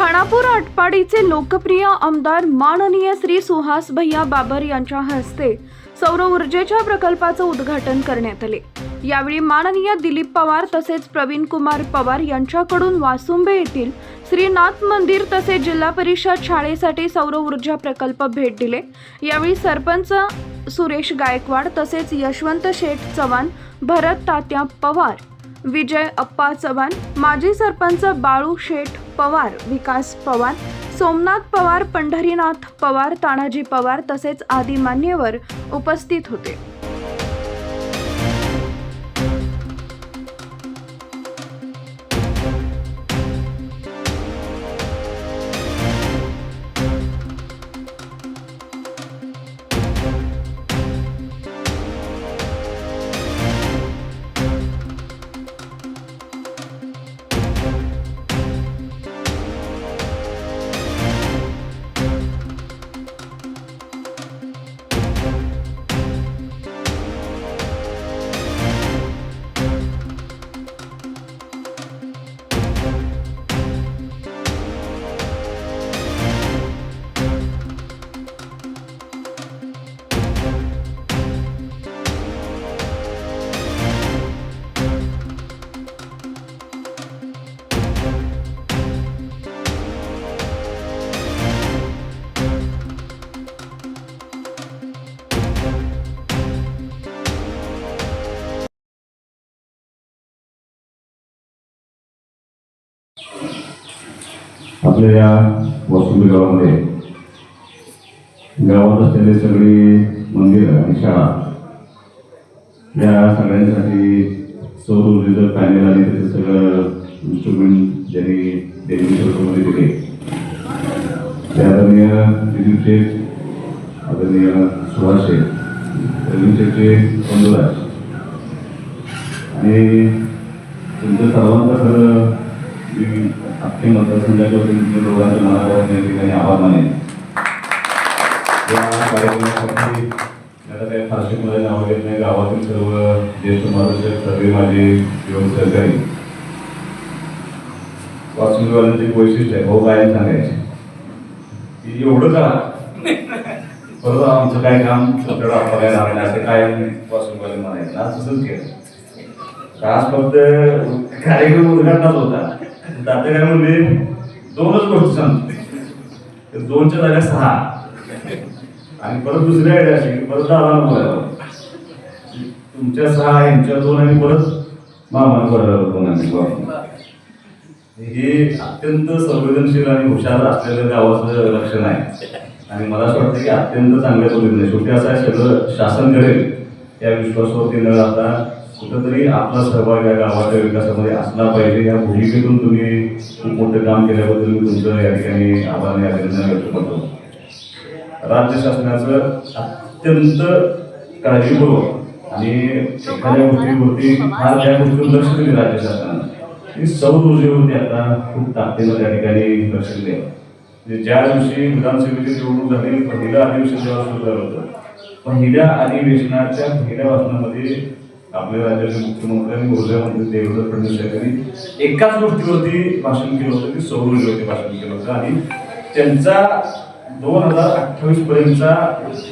खानापूर आटपाडीचे लोकप्रिय आमदार माननीय श्री सुहास भैया बाबर यांच्या हस्ते सौर ऊर्जेच्या प्रकल्पाचं उद्घाटन करण्यात आले. यावेळी माननीय दिलीप पवार तसेच प्रवीण कुमार पवार यांच्याकडून वासुंबे येथील श्रीनाथ मंदिर तसेच जिल्हा परिषद शाळेसाठी सौर ऊर्जा प्रकल्प भेट दिले. यावेळी सरपंच सुरेश गायकवाड तसेच यशवंत शेठ चव्हाण भरत तात्या पवार विजय अप्पा चव्हाण माजी सरपंच बाळू शेठ पवार विकास पवार सोमनाथ पवार पंढरीनाथ पवार तानाजी पवार तसेच आदी मान्यवर उपस्थित होते. आपल्या या वसुंधी गावामध्ये. गावात असलेले सगळी मंदिरं आणि शाळा या सगळ्यांसाठी सौर ऊर्जेचं पॅनेल आणि त्याचं सगळं इन्स्ट्रुमेंट ज्यांनी देवी सरकारमध्ये दिले. ते आदरणीय दिलीप शेठ आदरणीय सुभाष शेठ प्रवीण शेठचे बंधुराज. आणि तुमच्या सर्वांचा खरं मी अख्खे मतदारसंघाच्या वतीने तुमच्या दोघांच्या मनापासून या ठिकाणी आभार मानेन या कार्यक्रमासाठी मला काही फारशी मुलांना नावं नाही. गावातील सर्व ज्येष्ठ मार्गदर्शक सर्व माझे योग सहकारी. वासुदेवांचं एक वैशिष्ट्य आहे. भाऊ काय सांगायचे. की एवढं करा. परत आमचं काय काम तुमच्याकडे आपल्याला लागलं नाही. असं काय वासुदेवाला म्हणायचं ना केलं. आज फक्त कार्यक्रम उद्घाटनाच होता. तात्या काय दोनच गोष्टी सांगतो. दोनच्या जागा सहा. आणि परत दुसरी आयडिया अशी की परत दहा बोलायला तुमच्या सहा यांच्या दोन आणि परत मामा दोन आणि हे अत्यंत संवेदनशील आणि हुशार असलेलं गावाचं लक्षण आहे. आणि मला असं वाटतं की अत्यंत चांगल्या पद्धतीने शेवटी असं सगळं शासन करेल. या विश्वासावरती न आता कुठंतरी आपला सहभाग या गावाच्या विकासामध्ये असला पाहिजे. या भूमिकेतून तुम्ही खूप मोठं काम केल्याबद्दल मी तुमचं या ठिकाणी आभार आणि अभिनंदन व्यक्त करतो. राज्य शासनाचं अत्यंत काळजीपूर्वक आणि एखाद्या गोष्टीवरती फार त्या गोष्टीवर लक्ष दिले राज्य शासनानं. ही सौर ऊर्जेवरती आता खूप ताकदीनं त्या ठिकाणी लक्ष दिले. म्हणजे ज्या दिवशी विधानसभेची निवडणूक झाली पहिलं अधिवेशन जेव्हा सुरू झालं होतं पहिल्या अधिवेशनाच्या पहिल्या वाचनामध्ये आपल्या राज्याचे मुख्यमंत्र्यांनी आणि देवेंद्र फडणवीस यांनी एकाच गोष्टीवरती भाषण केलं होतं की सौर ऊर्जेवरती भाषण केलं होतं. आणि त्यांचा दोन हजार अठ्ठावीस पर्यंतचा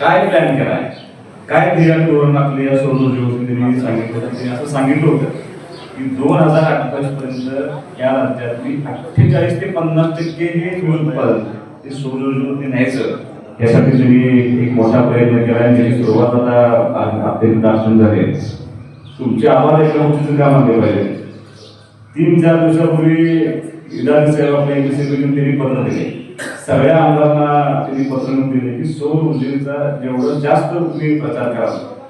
काय प्लॅन केला आहे? काय ध्येय धोरण आपले या सौर ऊर्जेवरती त्यांनी सांगितलं होतं? त्यांनी असं सांगितलं होतं की दोन हजार अठ्ठावीस पर्यंत या राज्यातली अठ्ठेचाळीस ते पन्नास टक्के हे वीज उत्पादन ते सौर ऊर्जेवरती न्यायचं. यासाठी तुम्ही एक मोठा प्रयत्न केला आणि त्याची सुरुवात आता अत्यंत आसन झाली तुमचे आभार एका गोष्टीचं काम पाहिजे. तीन चार दिवसापूर्वी विधानसभा आपल्या एमपीसीकडून त्यांनी पत्र दिले. सगळ्या आमदारांना त्यांनी पत्र दिले की सौर ऊर्जेचा जेवढं जास्त तुम्ही प्रचार करा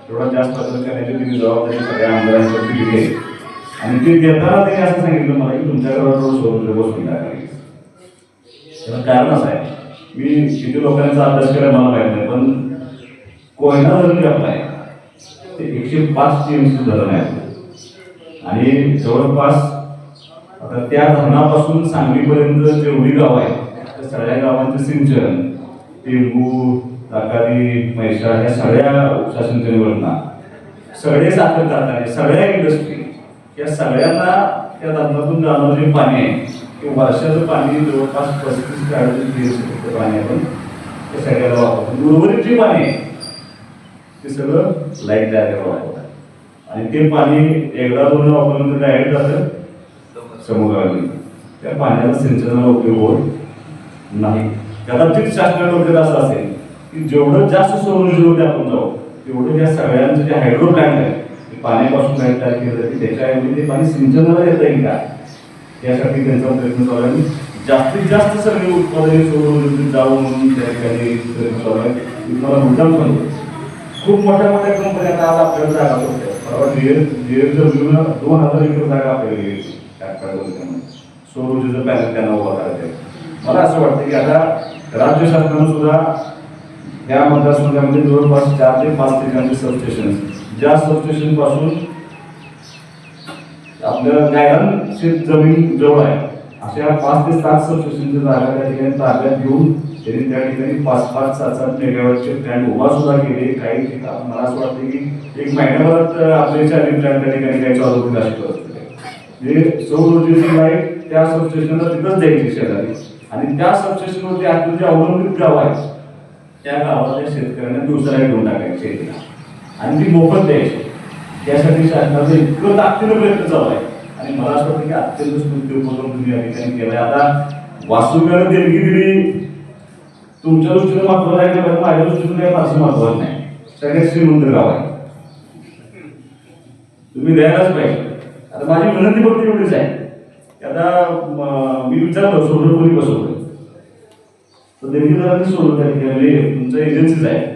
तेवढा जास्त प्रचार करण्याची तुम्ही जबाबदारी सगळ्या आमदारांवरती दिली आणि ते देताना त्यांनी असं सांगितलं मला की तुमच्या घरावर सौर ऊर्जा बसून टाकावी त्याचं कारण असं आहे. मी किती लोकांचा अभ्यास करायला मला माहीत नाही पण कोयना जरी आपला आहे ते एकशे पाच टी एम सी धरण आहे आणि जवळपास आता त्या धरणापासून सांगलीपर्यंत जेवढी गाव आहे त्या सगळ्या गावांचं सिंचन टेंबू ताकारी म्हैसाळ या सगळ्या उपसा सिंचन योजना सगळे साखर कारखाने सगळ्या इंडस्ट्री या सगळ्यांना त्या धरणातून जाणारं जे पाणी आहे ते वर्षाचं पाणी जवळपास पस्तीस ते अडतीस दिवस पाणी आपण त्या सगळ्याला वापरतो उर्वरित जे पाणी आहे ते सगळं लाइट तयार करायला वापरतात. आणि ते पाणी एकदा दोन वापरल्यानंतर डायरेक्ट जातं समुद्रामध्ये. त्या पाण्याचा सिंचनाला उपयोग होत नाही. कदाचित शासनाच्या डोक्यात असं असेल की जेवढं जास्त सौर ऊर्जेवरती आपण जाऊ तेवढं या सगळ्यांचं जे हायड्रो प्लॅन्ट आहे ते पाण्यापासून लाइट तयार केलं जाते. त्याच्याऐवजी ते पाणी सिंचनाला येता येईल का? यासाठी त्यांचा प्रयत्न चालू आहे. जास्तीत जास्त सगळे उत्पादने सौर ऊर्जेतून जावं म्हणून त्या ठिकाणी प्रयत्न चालू आहे मी तुम्हाला मुद्दाम सांगतो. खूप मोठ्या मोठ्या कंपन्या आज आपल्याला जागा होत्या दोन हजार एकर जागा आपल्याला गेली त्यामध्ये सौर ऊर्जेचं पॅनल त्यांना उभा करायचं मला असं वाटतं की आता राज्य शासनानं सुद्धा या मतदारसंघामध्ये जवळपास चार ते पाच ठिकाणचे सबस्टेशन ज्या सबस्टेशनपासून आपल्या गायरान शेत जमीन जवळ आहे. अशा पाच ते सात सबस्टेशनच्या जागा त्या ठिकाणी ताब्यात घेऊन त्यांनी त्या ठिकाणी पाच पाच सात सात मेगावॅटचे प्लॅन उभा सुद्धा केले. काही ठिकाण मला असं वाटतं की एक महिन्याभरात आपले चारही प्लॅन त्या ठिकाणी काही चालू होतील अशी परिस्थिती म्हणजे सौर ऊर्जेची लाइट त्या सबस्टेशनला तिथंच द्यायची शेजारी आणि त्या सबस्टेशनवरती आपलं जे अवलंबित गाव आहे त्या गावातल्या शेतकऱ्यांना दिवसाला घेऊन टाकायची शेतीला आणि ती मोफत द्यायची त्यासाठी शासनाचं इतकं ताकदीनं प्रयत्न चालू आहे. आणि मला असं वाटतं की अत्यंत स्तुत्य उपक्रम तुम्ही या ठिकाणी केलाय. आता वासुदेवानं देणगी दिली तुमच्या दृष्टीनं महत्वाचं आहे का? माझ्या दृष्टीनं काही फारसं महत्वाचं नाही. सगळ्यात श्रीमंत गाव आहे. तुम्ही द्यायलाच पाहिजे. आता माझी विनंती फक्त एवढीच आहे की आता म, विचारलं सोलर कोणी बसवलं तर देणगीदारांनी सोडलं त्या ठिकाणी तुमचं एजन्सीच आहे.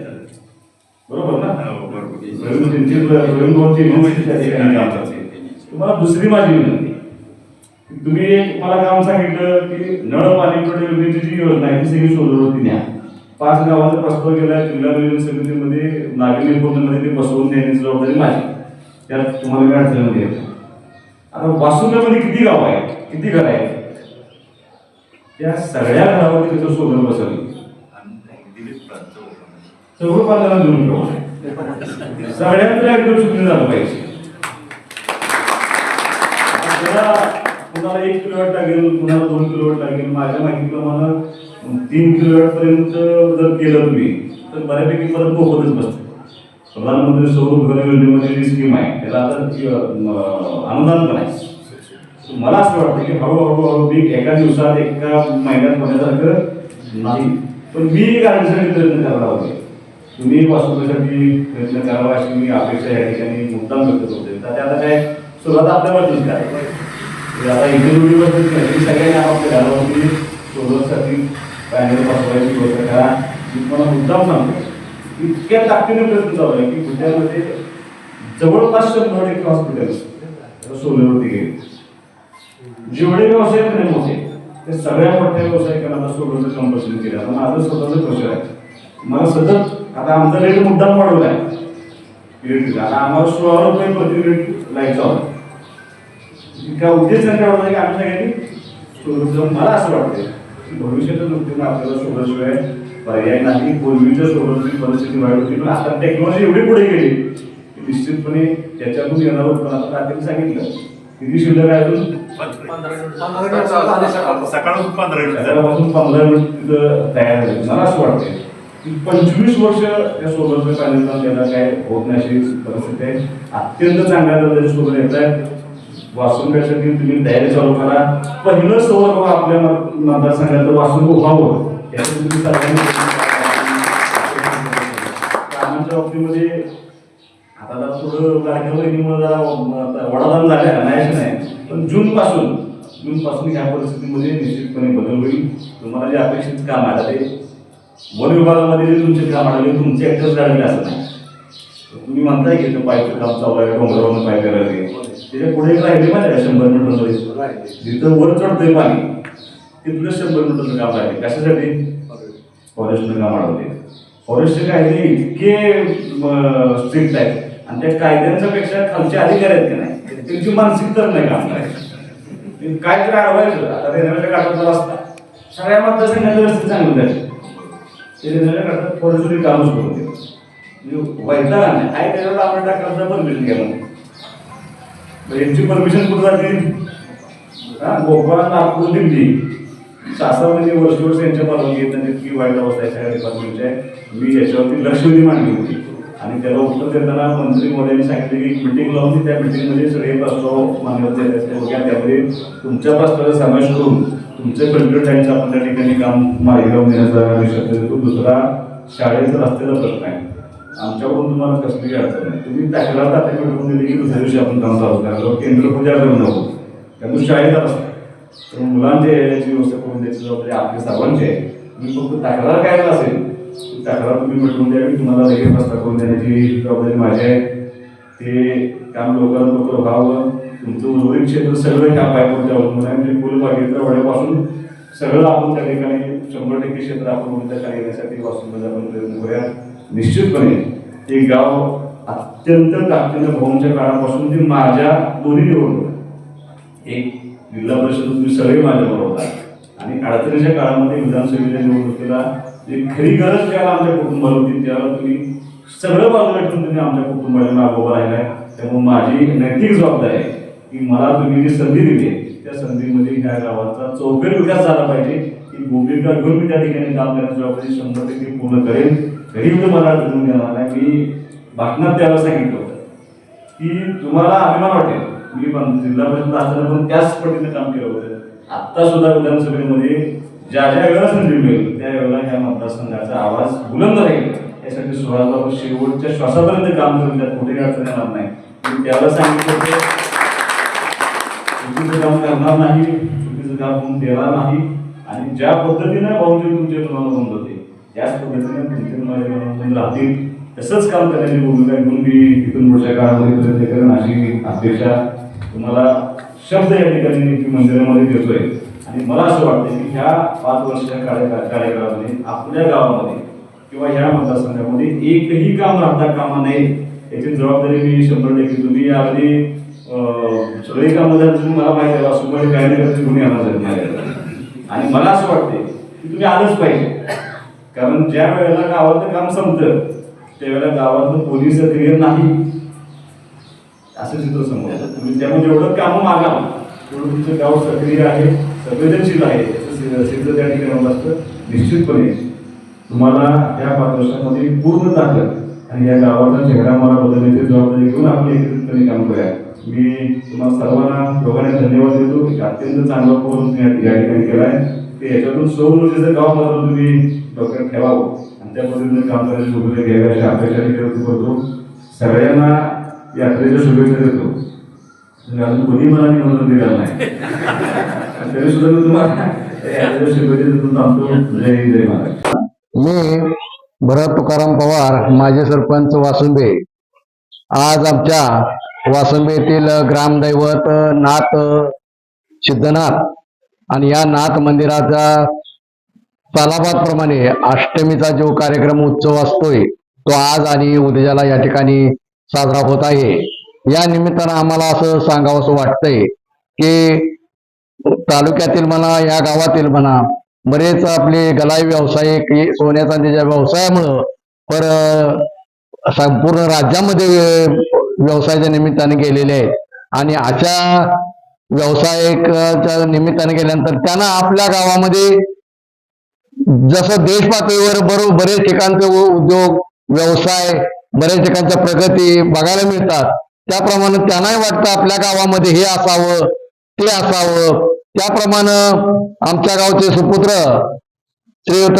बरोबर ना? प्रवीण त्यांची प्रवीण भाऊची एजन्सी त्या ठिकाणी काम करते तुम्हाला दुसरी माझी विनंती. तुम्ही मला काम सांगितलं की नळ पाणी पुरवठा योजनेची जी योजना आहे ती सगळी सोलरवरती न्या पाच गावाचा प्रस्ताव केला जिल्हा नियोजन समितीमध्ये नागरी निपुणमध्ये ते बसवून देण्याची जबाबदारी माझी त्यात तुम्हाला काय अडचण नाही. आता वासुदेवामध्ये किती गाव आहे किती घर आहे त्या सगळ्या घरावर तिथं सोलर बसवली. सगळं पाल्याला देऊन ठेवा सगळ्यांना एकदम सुटले झालं पाहिजे आपल्याला कुणाला एक किलोवॅट लागेल कुणाला दोन किलोवॅट लागेल. माझ्या माहितीप्रमाणे तीन किलोवॅट पर्यंत जर केलं तुम्ही तर बऱ्यापैकी परत मोफतच बसते. प्रधानमंत्री सौर घर योजनेमध्ये जी स्कीम आहे त्याला आता अनुदान पण आहे. मला असं वाटतं की हळूहळू हळू मी एका दिवसात एका महिन्यात होण्यासारखं नाही. पण मी गाडीसाठी प्रयत्न करायला होते तुम्ही वास्तवासाठी प्रयत्न करावा अशी मी अपेक्षा या ठिकाणी मुद्दाम व्यक्त करते तर ते आता काय सुरुवात आपल्यावरतीच काय आता इंटरव्ह्यूवरतीच काय तुम्ही सगळ्यांनी आपापल्या घरावरती सोलरसाठी पॅनल बसवायची गोष्ट करा. मी तुम्हाला मुद्दाम सांगतो इतक्या ताकदीने प्रयत्न चालू आहे की पुण्यामध्ये जवळपास शंभर टक्के हॉस्पिटल सोलरवरती गेले. जेवढे व्यवसाय प्रेम होते ते सगळ्या मोठ्या व्यावसायिकांना सोलरचं कंपल्शन केलं. आता माझं स्वतःचं प्रेशर आहे. मला सतत आता आमचा रेट मुद्दाम वाढवला आहे. आता आम्हाला सोळा रुपये प्रति रेट लाइट चालू त्या उद्देश त्यांच्या वाटतं की आम्ही सगळ्यांनी मला असं वाटतं की भविष्याच्या दृष्टीनं आपल्याला सोलरशिवाय पर्याय नाही पूर्वीच्या सोलरची परिस्थिती वाईट होती. पण आता टेक्नॉलॉजी एवढी पुढे गेली की निश्चितपणे त्याच्यातून येणार हो पण आता तात्याने सांगितलं. किती शिल्लक आहे अजून? सकाळपासून पंधरा मिनिट झालं. पंधरा मिनिट तिथं तयार झाले. मला असं वाटतं की पंचवीस वर्ष त्या सोलरचं पॅनलला त्याला काय होत नाही अशी परिस्थिती आहे. अत्यंत चांगल्या दर्जाचे सोलर येत आहेत वासुंब्यासाठी तुम्ही तयारी चालू करा. पहिलं सौर आपल्या मत- मतदारसंघातलं उभावं व्हावं याचं तुम्ही सर्वांनी कामाच्या बाबतीमध्ये आता जरा थोडं लाडक्या बहिणीमुळे जरा आता वडादान झाल्या नाही नाही. पण जून पासून जून पासून ह्या परिस्थितीमध्ये निश्चितपणे बदल होईल. तुम्हाला जे अपेक्षित काम आलं ते वन विभागामध्ये जे तुमचे काम आले तुमचे ऍक्टर्स काढले असं नाही. तुम्ही म्हणताय की पाईपचं काम चालू आहे डोंगरावरून पाईप करायला त्याच्या पुढे एक राहिले पाहिजे शंभर मीटर जिथं वर चढतोय पाणी तिथलं शंभर मीटरचं काम राहिले कशासाठी? फॉरेस्टनं काम अडवते फॉरेस्ट कायदे इतके स्ट्रिक्ट आहेत. आणि त्या कायद्यांच्या पेक्षा खालचे अधिकारी आहेत की नाही त्यांची मानसिकता नाही काम करायची. काय तरी अडवायचं. आता रेल्वेच्या काठाचा रस्ता सगळ्या मतदारसंघाचे व्यवस्थित चांगलं झाले. ते रेल्वेच्या काठात फॉरेस्टरी कामच करून देत म्हणजे वैताग नाही आहे त्याच्यावर आपण टाकण्याचा परमिशन घ्या म्हणजे यांची परमिशन कुठं जाते हा नागपूर दिल्ली. शासनाने वर्ष वर्ष यांच्या परवानगी त्यांनी की वाईट अवस्था आहे सगळ्या मी याच्यावरती लक्षवेधी मांडली होती. आणि त्याला उत्तर देताना मंत्री मोदयांनी सांगितले की एक मिटिंग लावून ती त्या मिटिंगमध्ये सगळे प्रस्ताव मान्यवर त्यामध्ये तुमच्या प्रस्तावाचा समावेश करून तुमचे कल्चर टाईमचं आपण त्या ठिकाणी काम मार्गी लावून देण्याचा दुसरा शाळेचा रस्त्याचा प्रश्न आहे. आमच्याकडून तुम्हाला कसली अडचण नाही. तुम्ही तक्रार तात्या भेटून दिली की दुसऱ्या दिवशी आपण काम चालू त्याला केंद्र पूजा करून नको त्यामुळे शाळेत रस्ता तर मुलांचे याची व्यवस्था करून द्यायची जबाबदारी आपली सर्वांची आहे. तुम्ही फक्त तक्रार काय असेल तक्रार तुम्ही द्या द्यावी तुम्हाला लगेच रस्ता करून देण्याची जबाबदारी माझी आहे. ते काम लोकांना लवकर व्हावं तुमचं उर्वरित क्षेत्र सगळं काम पायपोरच्या अवलंबून आहे. म्हणजे पूल बागेत्र वड्यापासून सगळं आपण त्या ठिकाणी शंभर टक्के क्षेत्र आपण त्या कार्य येण्यासाठी वाचून आपण प्रयत्न करूया निश्चितपणे ते गाव अत्यंत ताकदीनं भाऊंच्या काळापासून ते माझ्या दोन्ही निवडणूक. एक जिल्हा परिषद तुम्ही सगळे माझ्याबरोबर होता आणि अडचणीच्या काळामध्ये विधानसभेच्या निवडणुकीला जे खरी गरज ज्याला आमच्या कुटुंबाला होती त्याला तुम्ही सगळं बाजूला ठेवून तुम्ही आमच्या कुटुंबाला मागोबा राहिलाय त्यामुळे माझी नैतिक जबाबदारी आहे की मला तुम्ही जी संधी दिली आहे त्या संधीमध्ये ह्या गावाचा चौफेर विकास झाला पाहिजे. ही भूमिका घेऊन मी त्या ठिकाणी काम करण्याची जबाबदारी शंभर टक्के पूर्ण करेन. तरी मला तुम्हाला अडचण देणार नाही. मी भाषणात त्याला सांगितलं होतं की तुम्हाला अभिमान वाटेल. मी पण जिल्हा परिषद असताना पण त्याच पद्धतीने काम केलं होतं. आत्ता सुद्धा विधानसभेमध्ये ज्या ज्या वेळा संधी मिळेल त्या वेळेला ह्या मतदारसंघाचा आवाज बुलंद राहील. यासाठी सुहासबाबू शेवटच्या श्वासापर्यंत काम करून त्यात कुठे अडचण येणार नाही. मी त्याला सांगितलं होतं चुकीचं काम करणार नाही चुकीचं काम होऊन देणार नाही. आणि ज्या पद्धतीने भाऊजी तुमचे तुम्हाला बंद होते त्याच पद्धतीने तुमचे माझे राहतील. तसंच काम करण्याची भूमिका घेऊन मी इथून पुढच्या काळामध्ये प्रयत्न करेन अशी अपेक्षा तुम्हाला शब्द या ठिकाणी मी मंदिरामध्ये देतोय. आणि मला असं वाटतं की ह्या पाच वर्षाच्या कार्यकाळ कार्यकाळामध्ये आपल्या गावामध्ये किंवा ह्या मतदारसंघामध्ये एकही काम राहता कामा नये याची जबाबदारी मी शंभर टक्के तुम्ही याआधी अं, सगळी कामं जर तुम्ही मला माहिती आहे काही नाही तुम्ही येणार नाही आणि मला असं वाटते की तुम्ही आलंच पाहिजे. कारण ज्या वेळेला गावातलं काम संपतं त्यावेळेला गावातलं पोलीस सक्रिय नाही. असं चित्र समोर. तुम्ही त्यामुळे जेवढं कामं मागाल तेवढं तुमचं गाव सक्रिय आहे संवेदनशील आहे सिद्ध त्या ठिकाणी असतं. निश्चितपणे तुम्हाला या पाच वर्षामध्ये पूर्ण ताकद आणि या गावाचा चेहरा मला बदलण्याची जबाबदारी घेऊन आपण एकत्रितपणे काम करूया. मी तुम्हाला सर्वांना दोघांना धन्यवाद देतो एक अत्यंत चांगला फोन तुम्ही या- ठिकाणी केला आहे ते याच्यातून सौर ऊर्जेचं गाव मात्र तुम्ही डॉक्टर ठेवावं. आणि त्या पद्धतीने काम करायची भूमिका घ्यावी अशी अपेक्षा देखील व्यक्त करतो. सगळ्यांना यात्रेच्या शुभेच्छा देतो. अजून कोणी मला निमंत्रण दिलेलं नाही. तरी सुद्धा मी तुम्हाला यात्रेच्या शुभेच्छा देतो. थांबतो जय जय महाराज मी भरत तुकाराम पवार माझे सरपंच वासुंबे आज आमच्या वासुंबे येथील ग्रामदैवत नाथ सिद्धनाथ आणि या नाथ मंदिराचा प्रमाणे अष्टमीचा जो कार्यक्रम उत्सव असतोय तो आज आणि उद्याला या ठिकाणी साजरा होत आहे. या निमित्तानं आम्हाला असं सांगावंसं वाटतंय की तालुक्यातील म्हणा या गावातील म्हणा बरेच आपले गलाई व्यावसायिक सोन्या चांदीच्या व्यवसायामुळं पर संपूर्ण राज्यामध्ये व्यवसायाच्या निमित्ताने गेलेले आहेत. आणि अशा व्यावसायिकाच्या निमित्ताने गेल्यानंतर त्यांना आपल्या गावामध्ये जसं देश पातळीवर बरोबर बरेच ठिकाणचे उद्योग व्यवसाय बरेच ठिकाणच्या प्रगती बघायला मिळतात. त्याप्रमाणे त्यांनाही वाटतं आपल्या गावामध्ये हे असावं ते असावं. त्याप्रमाणे आमच्या गावचे सुपुत्र श्रीयुत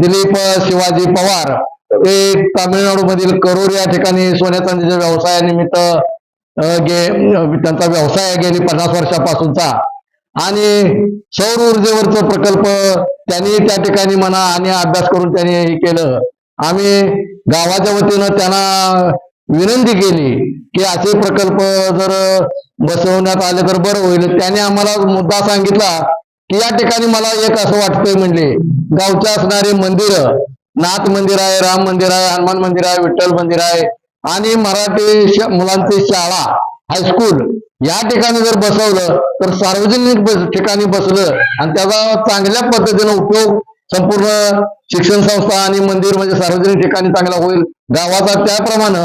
दिलीप शिवाजी पवार हे तामिळनाडूमधील करूर या ठिकाणी सोन्या चांदीच्या व्यवसायानिमित्त गे त्यांचा व्यवसाय आहे गेली पन्नास वर्षापासूनचा. आणि सौर ऊर्जेवरचं प्रकल्प त्यांनी त्या ठिकाणी म्हणा आणि अभ्यास करून त्यांनी हे केलं. आम्ही गावाच्या वतीनं त्यांना विनंती केली की असे प्रकल्प जर बसवण्यात आले तर बरं होईल. त्याने आम्हाला मुद्दा सांगितला की या ठिकाणी मला एक असं वाटतंय म्हणले गावचे असणारे मंदिर नाथ मंदिर आहे राम मंदिर आहे हनुमान मंदिर आहे विठ्ठल मंदिर आहे आणि मराठी मुलांची शाळा हायस्कूल या ठिकाणी जर बसवलं तर सार्वजनिक ठिकाणी बसलं आणि त्याचा चांगल्या पद्धतीने उपयोग संपूर्ण शिक्षण संस्था आणि मंदिर म्हणजे सार्वजनिक ठिकाणी चांगला होईल. गावाचा त्याप्रमाणे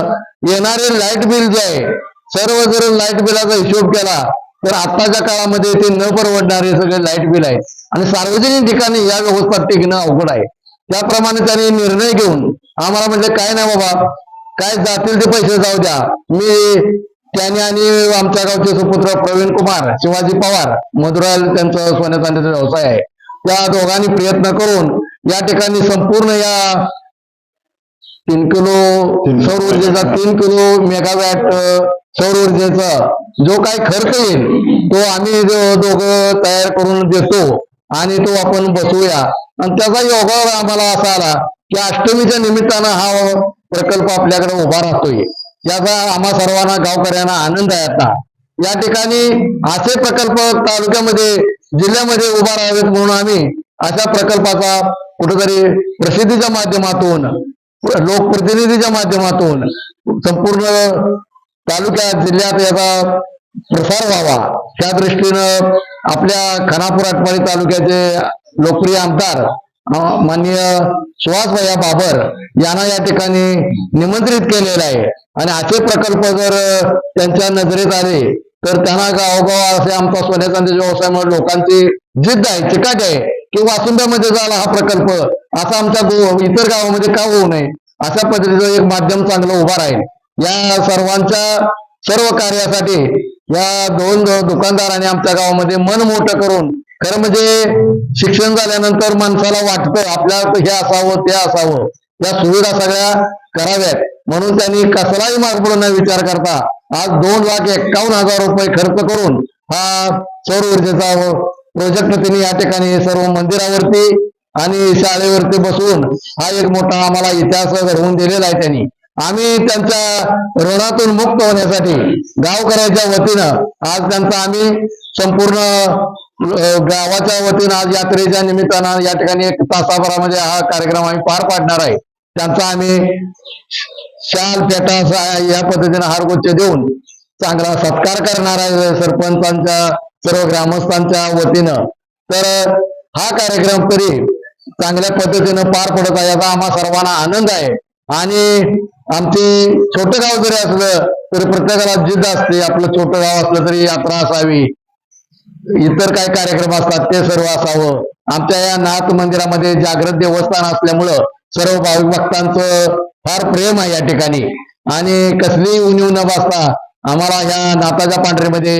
येणारे लाइट बिल जे आहे सर्व जर लाइट बिलाचा हिशोब केला तर आताच्या काळामध्ये ते न परवडणारे सगळे लाइट बिल आहे आणि सार्वजनिक ठिकाणी या व्यवस्था टिकणं अवघड आहे. त्याप्रमाणे त्यांनी निर्णय घेऊन आम्हाला म्हणजे काय नाही बाबा काय जातील ते पैसे जाऊ द्या. मी त्याने आणि आमच्या गावचे सुपुत्र प्रवीण कुमार शिवाजी पवार मधुराल त्यांचा सोन्या चांदीचा व्यवसाय आहे. त्या दोघांनी प्रयत्न करून या ठिकाणी संपूर्ण या तीन किलो सौर ऊर्जेचा तीन किलो मेगावॅट सौर ऊर्जेचा जो काही खर्च येईल तो आम्ही जो- दोघं तयार करून देतो. आणि तो आपण बसूया. आणि त्याचा योगावर आम्हाला असा आला की अष्टमीच्या निमित्तानं हा प्रकल्प आपल्याकडे उभा राहतोय. याचा आम्हा सर्वांना गावकऱ्यांना आनंद आहे आता. या ठिकाणी असे प्रकल्प तालुक्यामध्ये जिल्ह्यामध्ये उभा राहावेत म्हणून आम्ही अशा प्रकल्पाचा कुठेतरी प्रसिद्धीच्या माध्यमातून लोकप्रतिनिधीच्या माध्यमातून संपूर्ण तालुक्यात जिल्ह्यात याचा प्रसार व्हावा. त्या दृष्टीनं आपल्या खानापूर आटपाडी तालुक्याचे लोकप्रिय आमदार माननीय सुहासभैया बाबर यांना या ठिकाणी निमंत्रित केलेलं आहे. आणि असे प्रकल्प जर त्यांच्या नजरेत आले तर त्यांना गावोगाव असे आमचा सोन्या चांदीच्या व्यवसायामुळे लोकांची जिद्द आहे चिकाट आहे की वासुंब्यामध्ये झाला हा प्रकल्प असा आमच्या इतर गावामध्ये का होऊ नये अशा पद्धतीचं एक माध्यम चांगलं उभा राहील. या सर्वांच्या सर्व कार्यासाठी या दोन दुकानदारांनी आमच्या गावामध्ये मन मोठं करून खरं म्हणजे शिक्षण झाल्यानंतर माणसाला वाटतं आपल्या हे असावं ते असावं. या सुविधा सगळ्या कराव्यात. म्हणून त्यांनी कसलाही मार्ग न विचार करता आज दोन लाख एक्कावन्न हजार रुपये खर्च करून हा सौर ऊर्जेचा प्रोजेक्ट त्यांनी या ठिकाणी सर्व मंदिरावरती आणि शाळेवरती बसवून हा एक मोठा आम्हाला इतिहास घडवून दिलेला आहे त्यांनी. आम्ही त्यांच्या ऋणातून मुक्त होण्यासाठी गावकऱ्याच्या वतीनं आज त्यांचा आम्ही संपूर्ण गावाच्या वतीनं आज यात्रेच्या निमित्तानं या ठिकाणी एक तासाभरामध्ये हा कार्यक्रम आम्ही पार पाडणार आहे. त्यांचा आम्ही शाल पेटा या पद्धतीनं हारगुच्छ देऊन चांगला सत्कार करणार आहे सरपंचांच्या सर्व ग्रामस्थांच्या वतीनं. तर हा कार्यक्रम तरी चांगल्या पद्धतीनं पार पडत आहे याचा आम्हा सर्वांना आनंद आहे. आणि आमची छोटं गाव जरी असलं तरी प्रत्येकाला जिद्द असते आपलं छोटं गाव असलं तरी यात्रा असावी. इतर काय कार्यक्रम असतात ते सर्व असावं. आमच्या या नाथ मंदिरामध्ये जागृत देवस्थान असल्यामुळं सर्व भाविक भक्तांचं फार प्रेम आहे या ठिकाणी. आणि कसलीही उणीव न बसता आम्हाला ह्या नाताच्या पांढरीमध्ये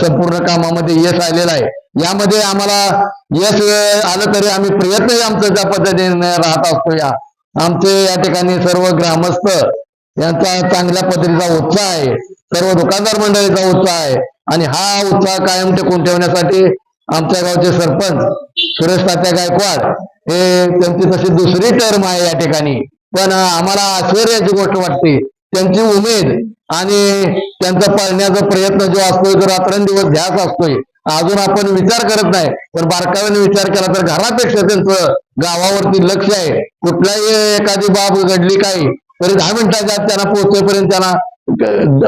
संपूर्ण कामामध्ये यश आलेलं आहे. यामध्ये आम्हाला यश आलं तरी आम्ही प्रयत्नही आमचं त्या पद्धतीने राहत असतो या. आमचे या ठिकाणी सर्व ग्रामस्थ यांचा चांगल्या पद्धतीचा उत्साह आहे. सर्व दुकानदार मंडळीचा उत्साह आहे. आणि हा उत्साह कायम टिकून ठेवण्यासाठी आमच्या गावचे सरपंच सुरेश तात्या गायकवाड हे त्यांची तशी दुसरी टर्म आहे या ठिकाणी. पण आम्हाला आश्चर्याची गोष्ट वाटते. त्यांची उमेद आणि त्यांचा पाळण्याचा प्रयत्न जो असतोय तो रात्रंदिवस ध्यास असतोय अजून आपण विचार करत नाही. पण बारकाव्याने विचार केला तर घरापेक्षा त्यांचं गावावरती लक्ष आहे. कुठलाही एखादी बाब घडली काही तरी दहा मिनिटाच्या आत त्यांना पोहोचेपर्यंत त्यांना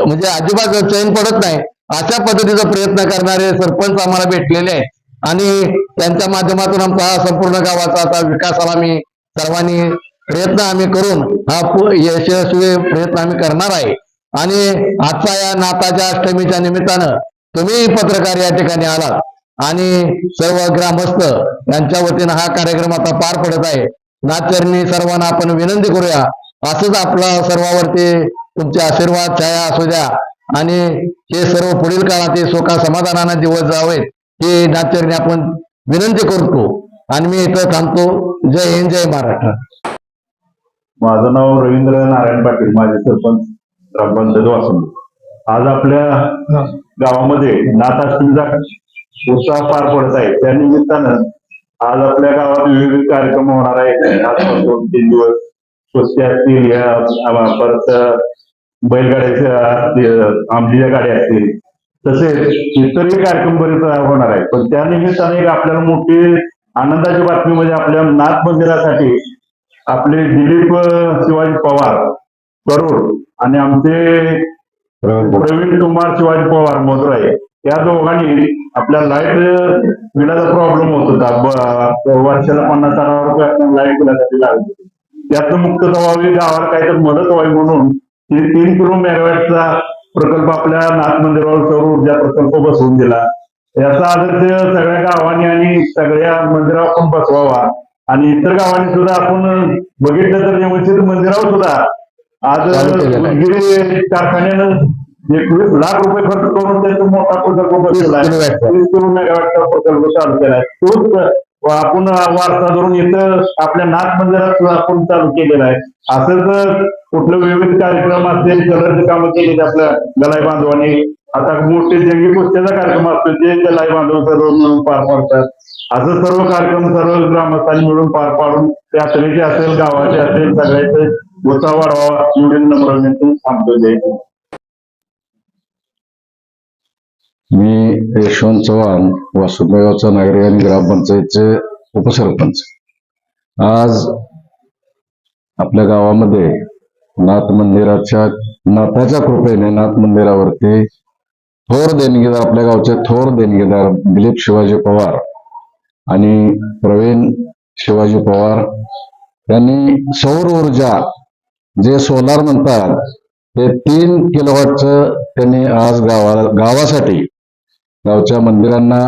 म्हणजे अजिबात चैन पडत नाही. अशा पद्धतीचा प्रयत्न करणारे सरपंच आम्हाला भेटलेले आहेत. आणि त्यांच्या माध्यमातून आमचा हा संपूर्ण गावाचा आता विकासाला आम्ही सर्वांनी प्रयत्न आम्ही करून हा यशस्वी प्रयत्न आम्ही करणार आहे. आणि आजचा या नाताच्या अष्टमीच्या निमित्तानं तुम्ही पत्रकार या ठिकाणी आलात आणि सर्व ग्रामस्थ यांच्या वतीनं हा कार्यक्रम आता पार पडत आहे. नाचरणी सर्वांना आपण विनंती करूया. असंच आपला सर्वावरती तुमचे आशीर्वाद छाया असू द्या. आणि हे सर्व पुढील काळात सोका समाधानाने दिवस जावेत हे नाचरणी आपण विनंती करतो. आणि मी इथं थांबतो. जय हिंद जय महाराष्ट्र. माझं नाव रवींद्र नारायण पाटील माझे सरपंच ग्रामपंचायत वासंत आज आपल्या गावामध्ये नाथाष्टमीचा उत्साह पार पडत आहे. त्या निमित्तानं आज आपल्या गावात विविध कार्यक्रम होणार आहेत. आजपासून तीन दिवस स्वस्ती असतील या परत बैलगाड्याच्या आंबलीच्या गाड्या असतील. तसेच इतरही कार्यक्रम बरेच होणार आहे पण त्या निमित्ताने एक आपल्याला मोठी आनंदाची बातमी म्हणजे आपल्या नाथ मंदिरासाठी आपले दिलीप शिवाजी पवार करोड आणि आमचे प्रवीण कुमार. शिवाजी पवार मधुराई या दोघांनी आपल्या लाइट बिलाचा प्रॉब्लेम होत होता. वर्षाला पन्नास हजार रुपये लाइट बिलासाठी लागत होती. त्यातनं मुक्तता व्हावी गावाला काहीतरी मदत व्हावी म्हणून तीन किलो मेगावॅटचा प्रकल्प आपल्या नाथ मंदिरावर सौर ऊर्जा प्रकल्प बसवून दिला. याचा आदर्श सगळ्या गावांनी आणि सगळ्या मंदिरावर पण बसवावा. आणि इतर गावांनी सुद्धा आपण बघितलं तर व्यवस्थित मंदिरावर सुद्धा आज कारखान्यानं एकवीस लाख रुपये खर्च करून त्याचा मोठा प्रकल्प वॅटचा. आहे. किलो मेगावॅटचा प्रकल्प चालू केला आहे. तोच आपण वारसा धरून इथं आपल्या नाथ मंदिरात आपण चालू केलेला आहे. असंच कुठलं विविध कार्यक्रम असेल कलरचे कामं केलेली आपल्या गलाई बांधवांनी. आता मोठे जंगी कुस्त्याचा कार्यक्रम असतो जे गलाई बांधव सर्व मिळून पार पाडतात. असं सर्व कार्यक्रम सर्व ग्रामस्थांनी मिळून पार पाडून यात्रेचे असेल गावाचे असेल सगळ्याचे उत्साह वाढवावा एवढी मी यशवंत चव्हाण वासुदेवचा नागरिक आणि ग्रामपंचायतचे उपसरपंच. आज आपल्या गावामध्ये नाथ मंदिराच्या नाथाच्या कृपेने नाथ मंदिरावरती थोर देणगीदार आपल्या गावचे थोर देणगीदार दिलीप शिवाजी पवार आणि प्रवीण शिवाजी पवार यांनी सौर ऊर्जा जे सोलार म्हणतात ते तीन किलोवॅटचं त्यांनी आज गावा गावासाठी गावच्या मंदिरांना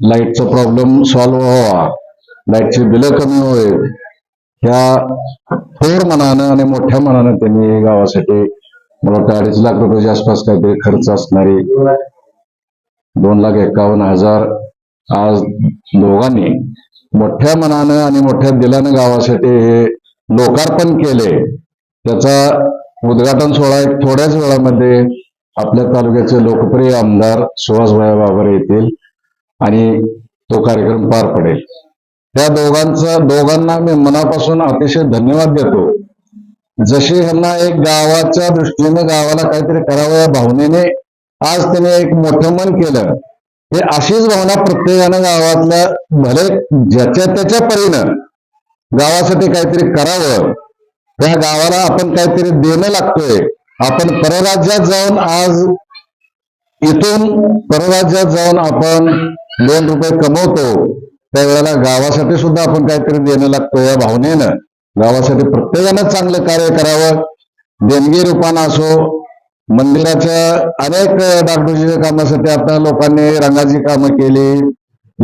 लाईटचा प्रॉब्लेम सॉल्व्ह व्हावा लाईटची बिलं कमी होईल ह्या थोर मनानं आणि मोठ्या मनानं त्यांनी गावासाठी मला वाटतं अडीच लाख रुपयाच्या आसपास काहीतरी खर्च असणारी दोन लाख एकावन्न हजार आज दोघांनी मोठ्या मनानं आणि मोठ्या दिलानं गावासाठी हे लोकार्पण केले. त्याचा उद्घाटन सोहळा एक थोड्याच वेळामध्ये आपल्या तालुक्याचे लोकप्रिय आमदार सुहासभाई बाबर येतील आणि तो कार्यक्रम पार पडेल. त्या दोघांचा दोघांना मी मनापासून अतिशय धन्यवाद देतो. जशी ह्यांना एक गावाच्या दृष्टीने गावाला काहीतरी करावं या भावनेने आज त्याने एक मोठं मन केलं हे अशीच भावना प्रत्येकानं गावातल्या भले ज्याच्या त्याच्या परीनं गावासाठी काहीतरी करावं. त्या गावाला आपण काहीतरी देणं लागतोय. आपण परराज्यात जाऊन आज इथून परराज्यात जाऊन आपण दोन रुपये कमवतो. त्यावेळेला गावासाठी सुद्धा आपण काहीतरी देणं लागतो या भावनेनं. गावासाठी प्रत्येकानं चांगलं कार्य करावं. देणगी रूपानं असो मंदिराच्या अनेक डागडुजीच्या कामासाठी आता लोकांनी रंगाची कामं केली.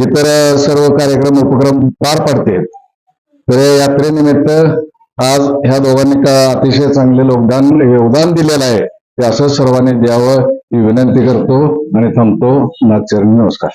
इतर सर्व कार्यक्रम उपक्रम पार पडते तर या यात्रेनिमित्त आज ह्या दोघांनी का अतिशय चांगले योगदान योगदान दिलेलं आहे ते असं सर्वांनी द्यावं ही विनंती करतो आणि थांबतो. नागचरणी नमस्कार.